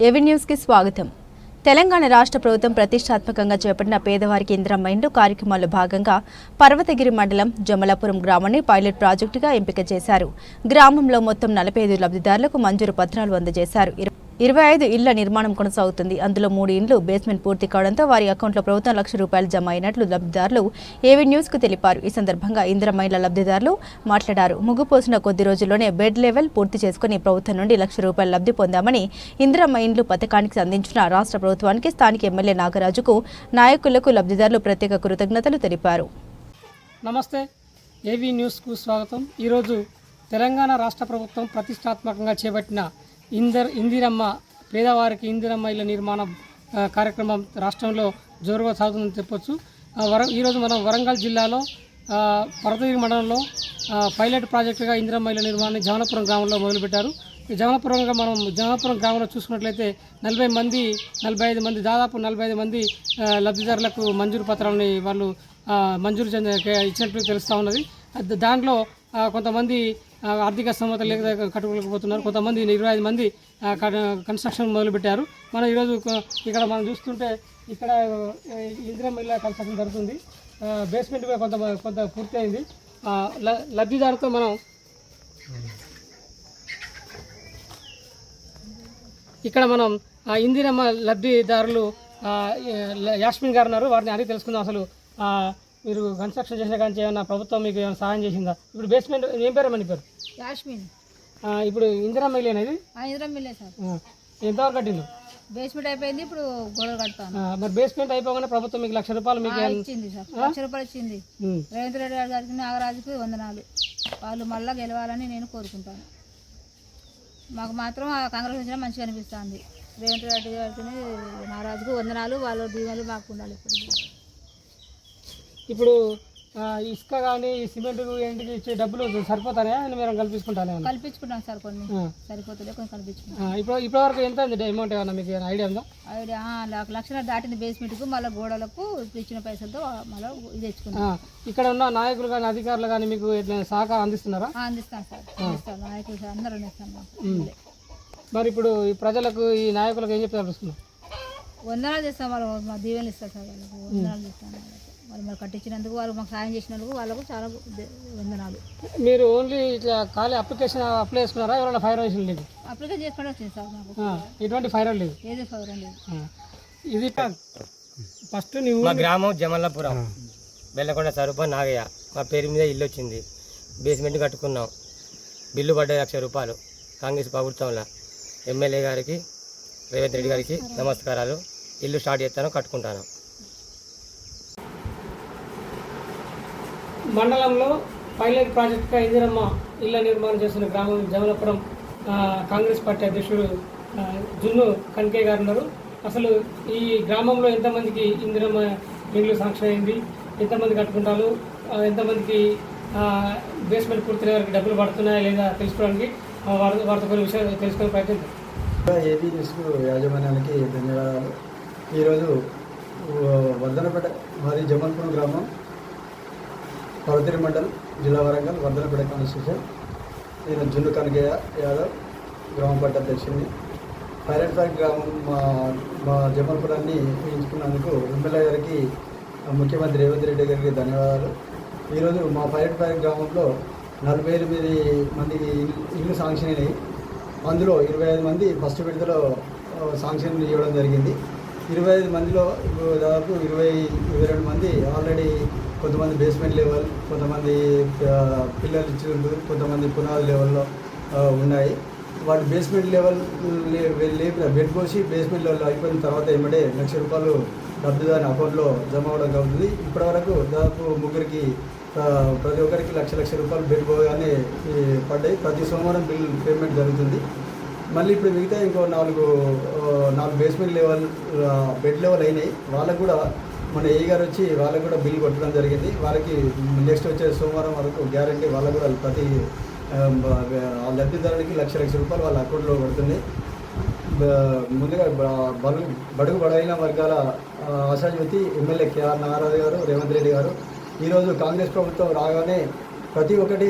ఎవెన్యూస్కి స్వాగతం. తెలంగాణ రాష్ట్ర ప్రభుత్వం ప్రతిష్టాత్మకంగా చేపట్టిన పేదవారికి ఇంద్రమ్మ ఇండ్లు కార్యక్రమాల్లో భాగంగా పర్వతగిరి మండలం జమలాపురం గ్రామాన్ని పైలట్ ప్రాజెక్టుగా ఎంపిక చేశారు. గ్రామంలో మొత్తం నలభై ఐదు లబ్ధిదారులకు మంజూరు పత్రాలు అందజేశారు. ఇర- ఇరవై ఐదు ఇళ్ళ నిర్మాణం కొనసాగుతుంది. అందులో మూడు ఇండ్లు బేస్మెంట్ పూర్తి కావడంతో వారి అకౌంట్లో ప్రభుత్వం లక్ష రూపాయలు జమ అయినట్లు లబ్ధిదారులు ఏవీ న్యూస్కు తెలిపారు. ఈ సందర్భంగా ఇంద్ర ఇళ్ళ లబ్ధిదారులు మాట్లాడారు. ముగ్గుపోసిన కొద్ది రోజుల్లోనే బెడ్ లెవెల్ పూర్తి చేసుకుని ప్రభుత్వం నుండి లక్ష రూపాయల లబ్ధి పొందామని ఇందిరమ్మ ఇండ్లు పథకానికి అందించిన రాష్ట్ర ప్రభుత్వానికి స్థానిక ఎమ్మెల్యే నాగరాజుకు నాయకులకు లబ్ధిదారులు ప్రత్యేక కృతజ్ఞతలు తెలిపారు. నమస్తే. ఏవీ న్యూస్కు స్వాగతం. ఈరోజు తెలంగాణ రాష్ట్ర ప్రభుత్వం ప్రతిష్టాత్మకంగా చేపట్టిన ఇందర్ ఇందిరమ్మ పేదవారికి ఇందిరమ్మ ఇళ్ళ నిర్మాణం కార్యక్రమం రాష్ట్రంలో జోరుగా సాగుతుందని చెప్పొచ్చు. వర ఈరోజు మనం వరంగల్ జిల్లాలో ఆ, మండలంలో పైలట్ ప్రాజెక్టుగా ఇందిరమ్మ ఇళ్ళ నిర్మాణాన్ని జవనపురం గ్రామంలో మొదలుపెట్టారు. ఈ జవనపురంగా మనం జవనపురం గ్రామంలో చూసుకున్నట్లయితే నలభై మంది నలభై ఐదు మంది దాదాపు నలభై ఐదు మంది లబ్ధిదారులకు మంజూరు పత్రాలని వాళ్ళు మంజూరు చెంద ఇచ్చినట్లు తెలుస్తూ ఉన్నది. దాంట్లో కొంతమంది ఆర్థిక సమత లేక కట్టుకోలేకపోతున్నారు కొంతమంది ఇరవై ఐదు మంది కన్స్ట్రక్షన్ మొదలుపెట్టారు. మనం ఈరోజు ఇక్కడ మనం చూస్తుంటే ఇక్కడ ఆ, ఇందిరం ఇళ్ళ కన్స్ట్రక్షన్ జరుగుతుంది. బేస్మెంట్ కూడా కొంత కొంత పూర్తి అయింది. లబ్ధిదారుతో మనం ఇక్కడ మనం ఇందిరమ్మ లబ్ధిదారులు యాస్మిన్ గారు ఉన్నారు. వారిని అడిగి తెలుసుకుందాం అసలు. మీరు కన్స్ట్రక్షన్ చేసిన కానీ ఏమైనా ప్రభుత్వం మీకు ఏమైనా సహాయం చేసిందా? ఇప్పుడు బేస్మెంట్ ఏం పేరు మన పేరు? యాష్మిన్ ఆ, ఇప్పుడు ఇల్లు అనేది? మిల్లే సార్. ఎంతవరకు కట్టిండు? బేస్మెంట్ అయిపోయింది ఇప్పుడు గొడవ కడతాను. మరి బేస్మెంట్ అయిపోగానే ప్రభుత్వం మీకు లక్ష రూపాయలు మీకు ఇచ్చింది సార్. లక్ష రూపాయలు ఇచ్చింది. రేవంత్ రెడ్డి గారి గారికి నాగరాజుకి వందనాలు. వాళ్ళు మళ్ళా గెలవాలని నేను కోరుకుంటాను. మాకు మాత్రం ఆ కాంగ్రెస్ వచ్చినా మంచిగా అనిపిస్తుంది. రేవంత్ రెడ్డి గారికి నాగరాజుకు వందనాలు వాళ్ళ దీవెనలు మాకు ఉండాలి ఇప్పుడు. ఇప్పుడు ఇసుక కానీ సిమెంట్ ఏంటికి ఇచ్చే డబ్బులు సరిపోతానే అని మీరు కల్పించుకుంటానే కల్పించుకుంటాం సార్ కొన్ని. సరిపోతుంది కొన్ని కల్పించుకుంటాం ఇప్పుడు ఇప్పటివరకు ఎంత ఉంది అమౌంట్ ఏమన్నా మీకు ఐడియా ఉందా? ఐడియా ఆ, ల- లక్షల దాటిన బేస్మెంట్కు మళ్ళీ గోడలకు ఇచ్చిన పైసలతో మళ్ళీ ఇది తెచ్చుకుంటాం ఇక్కడ ఉన్న నాయకులు కానీ అధికారులు కానీ మీకు సహకారం అందిస్తున్నారా? ఆ, అందిస్తాను సార్. అందిస్తాను నాయకులు సార్ అందరూ. ఉమ్. మరి ఇప్పుడు ఈ ప్రజలకు ఈ నాయకులకు ఏం చెప్తారు తెలుసుకున్నాం వందనాలు చేస్తాం వాళ్ళు మా దీవెనలు ఇస్తారు సార్ వాళ్ళకు వందనాలు చేస్తాం వాళ్ళకి. వాళ్ళు మరి కట్టించినందుకు వాళ్ళు మాకు సాయం చేసినందుకు వాళ్ళకు చాలా వందనాలు. మీరు ఓన్లీ ఇట్లా ఖాళీ అప్లికేషన్ అప్లై చేసుకున్నారా? ఎవరైనా ఫైర్ వేసిన లేదు? అప్లికేషన్ చేసుకుంటే వచ్చింది సార్ మాకు. ఆ, ఎటువంటి ఫైర్ లేదు? ఏదో ఫవరం లేదు. ఇది ఫస్ట్ నువ్వు మా గ్రామం జమల్లాపురం. బెల్లకొండ సరూప నాగయ్య. మా పేరు మీద ఇల్లు వచ్చింది. బేస్మెంట్ కట్టుకున్నాం. బిల్లు పడ్డాయి లక్ష రూపాయలు. కాంగ్రెస్ ప్రభుత్వంలో. ఎమ్మెల్యే గారికి రేవంత్ రెడ్డి గారికి నమస్కారాలు. ఇల్లు స్టార్ట్ చేస్తాను కట్టుకుంటాను. మండలంలో పైలట్ ప్రాజెక్టుగా ఇందిరమ్మ ఇళ్ళ నిర్మాణం చేస్తున్న గ్రామం జమలపురం కాంగ్రెస్ పార్టీ అధ్యక్షుడు జున్ను కన్కే గారు ఉన్నారు అసలు ఈ గ్రామంలో ఎంతమందికి ఇందిరమ్మ ఇల్లు శాంక్షన్ అయింది? ఎంతమంది కట్టుకుంటారు? ఎంతమందికి బేస్మెంట్ పూర్తి వారికి డబ్బులు పడుతున్నాయా లేదా తెలుసుకోవడానికి వారితో కొన్ని విషయాలు తెలుసుకునే ప్రయత్నం ఏబీ న్యూస్కు యాజమాన్యానికి ధన్యవాదాలు. ఈరోజు ఆ, వర్ధనపేట మాది గ్రామం. పర్వతిరి మండల్ జిల్లా వరంగల్ వర్ధనపేట కాన్స్టిట్యూషన్ నేను జున్ను కనకయ్య యాదవ్ గ్రామ పట్ట అధ్యక్షుడిని. పైరెట్ ఫ్యాక్ గ్రామం మా మా జమల్పురాన్ని ఎంచుకున్నందుకు ఎమ్మెల్యే గారికి ముఖ్యమంత్రి రేవంత్ రెడ్డి గారికి ధన్యవాదాలు. ఈరోజు మా పైరెట్ ఫ్యాక్ గ్రామంలో నలభై ఎనిమిది మందికి ఇల్లు- శాంక్షన్ అయినాయి. అందులో ఇరవై ఐదు మంది ఫస్ట్ విడతలో శాంక్షన్ ఇవ్వడం జరిగింది. ఇరవై ఐదు మందిలో ఇప్పుడు దాదాపు ఇరవై ఇరవై రెండు మంది ఆల్రెడీ కొంతమంది బేస్మెంట్ లెవెల్ కొంతమంది పిల్లలు ఇచ్చిండ్రు కొంతమంది పునాది లెవెల్లో ఉన్నాయి. వాటి బేస్మెంట్ లెవెల్ లే- లేపిన బెడ్ పోసి బేస్మెంట్ లెవెల్ అయిపోయిన తర్వాత ఏమంటే లక్ష రూపాయలు డబ్బు దాని అకౌంట్లో జమ అవడం అవుతుంది ఇప్పటివరకు దాదాపు ముగ్గురికి ప్రతి ఒక్కరికి లక్ష లక్ష రూపాయలు బెడ్ పోగానే పడ్డాయి. ప్రతి సోమవారం బిల్ పేమెంట్ జరుగుతుంది. మళ్ళీ ఇప్పుడు మిగతా ఇంకో నాలుగు నాలుగు బేస్మెంట్ లెవెల్ బెడ్ లెవెల్ అయినాయి. వాళ్ళకు కూడా మన ఏ గారు వచ్చి వాళ్ళకు కూడా బిల్ కొట్టడం జరిగింది. వాళ్ళకి నెక్స్ట్ వచ్చే సోమవారం వరకు గ్యారంటీ వాళ్ళకు కూడా ప్రతి ఆ, లబ్ధిదారునికి లక్ష లక్ష రూపాయలు వాళ్ళ అకౌంట్లో పడుతుంది. ముందుగా బడుగు బడుగు బడైన వర్గాల ఆశాజ్యోతి ఎమ్మెల్యే కేఆర్ నాగరాజు గారు రేవంత్ రెడ్డి గారు. ఈరోజు కాంగ్రెస్ ప్రభుత్వం రాగానే ప్రతి ఒక్కటి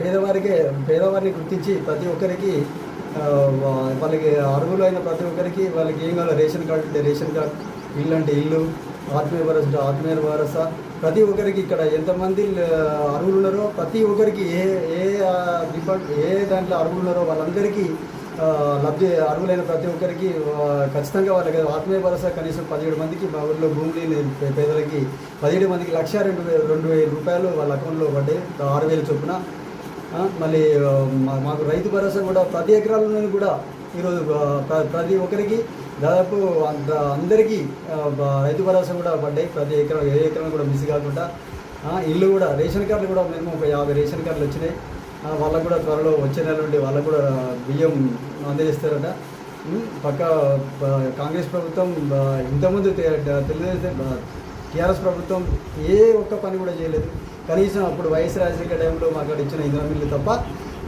పేదవారికే పేదవారిని గుర్తించి ప్రతి ఒక్కరికి వాళ్ళకి అరువులు వాళ్ళకి అర్హులైన ప్రతి ఒక్కరికి వాళ్ళకి ఏం కావాలి రేషన్ కార్డు అంటే రేషన్ కార్డు ఇల్లు అంటే ఇల్లు ఆత్మీయ భరోసా అంటే ఆత్మీయ భరోసా ప్రతి ఒక్కరికి ఇక్కడ ఎంతమంది అరువులు అర్హులు ఉన్నారో ప్రతి ఒక్కరికి ఏ ఏ డిపార్ట్ ఏ దాంట్లో అర్హులు ఉన్నారో వాళ్ళందరికీ లబ్ధి అర్హులైన ప్రతి ఒక్కరికి ఖచ్చితంగా వాళ్ళకి ఆత్మీయ భరోసా కనీసం పదిహేడు మందికి మా ఊళ్ళో భూమి లేని పేదలకి పదిహేడు మందికి లక్ష రెండు వేలు రెండు వేల రూపాయలు వాళ్ళ అకౌంట్లో పడ్డాయి ఆరు వేలు చొప్పున. మళ్ళీ మాకు రైతు భరోసా కూడా ప్రతి ఎకరాలను కూడా ఈరోజు ప్ర- ప్రతి ఒక్కరికి దాదాపు అంత అందరికీ రైతు భరోసా కూడా పడ్డాయి ప్రతి ఎకరం ఏ ఎకరం కూడా మిస్ కాకుండా. ఇల్లు కూడా రేషన్ కార్డులు కూడా మేము ఒక యాభై రేషన్ కార్డులు వచ్చినాయి. వాళ్ళకు కూడా త్వరలో వచ్చే నెల నుండి వాళ్ళకు కూడా బియ్యం అందజేస్తారట. పక్క కాంగ్రెస్ ప్రభుత్వం ఇంతకుముందు తెలుగుదేశం టీఆర్ఎస్ ప్రభుత్వం ఏ ఒక్క పని కూడా చేయలేదు. కనీసం అప్పుడు వైఎస్ రాజశేఖర టైంలో మాకు అక్కడ ఇచ్చిన ఇంధన బిల్లు తప్ప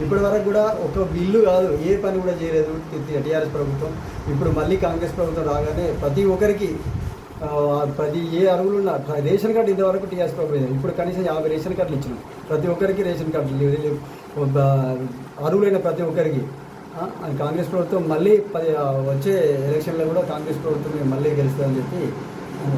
ఇప్పటి వరకు కూడా ఒక బిల్లు కాదు ఏ పని కూడా చేయలేదు టీఆర్ఎస్ ప్రభుత్వం. ఇప్పుడు మళ్ళీ కాంగ్రెస్ ప్రభుత్వం రాగానే ప్రతి ఒక్కరికి ప్రతి ఏ అరువులు ఉన్న రేషన్ కార్డు ఇంతవరకు టీఆర్ఎస్ ప్రభుత్వం ఇప్పుడు కనీసం యాభై రేషన్ కార్డులు ఇచ్చినాం ప్రతి ఒక్కరికి రేషన్ కార్డులు అరువులైన ప్రతి ఒక్కరికి. కాంగ్రెస్ ప్రభుత్వం మళ్ళీ పది వచ్చే ఎలక్షన్లో కూడా కాంగ్రెస్ ప్రభుత్వం మళ్ళీ గెలుస్తుందని చెప్పి ఆ,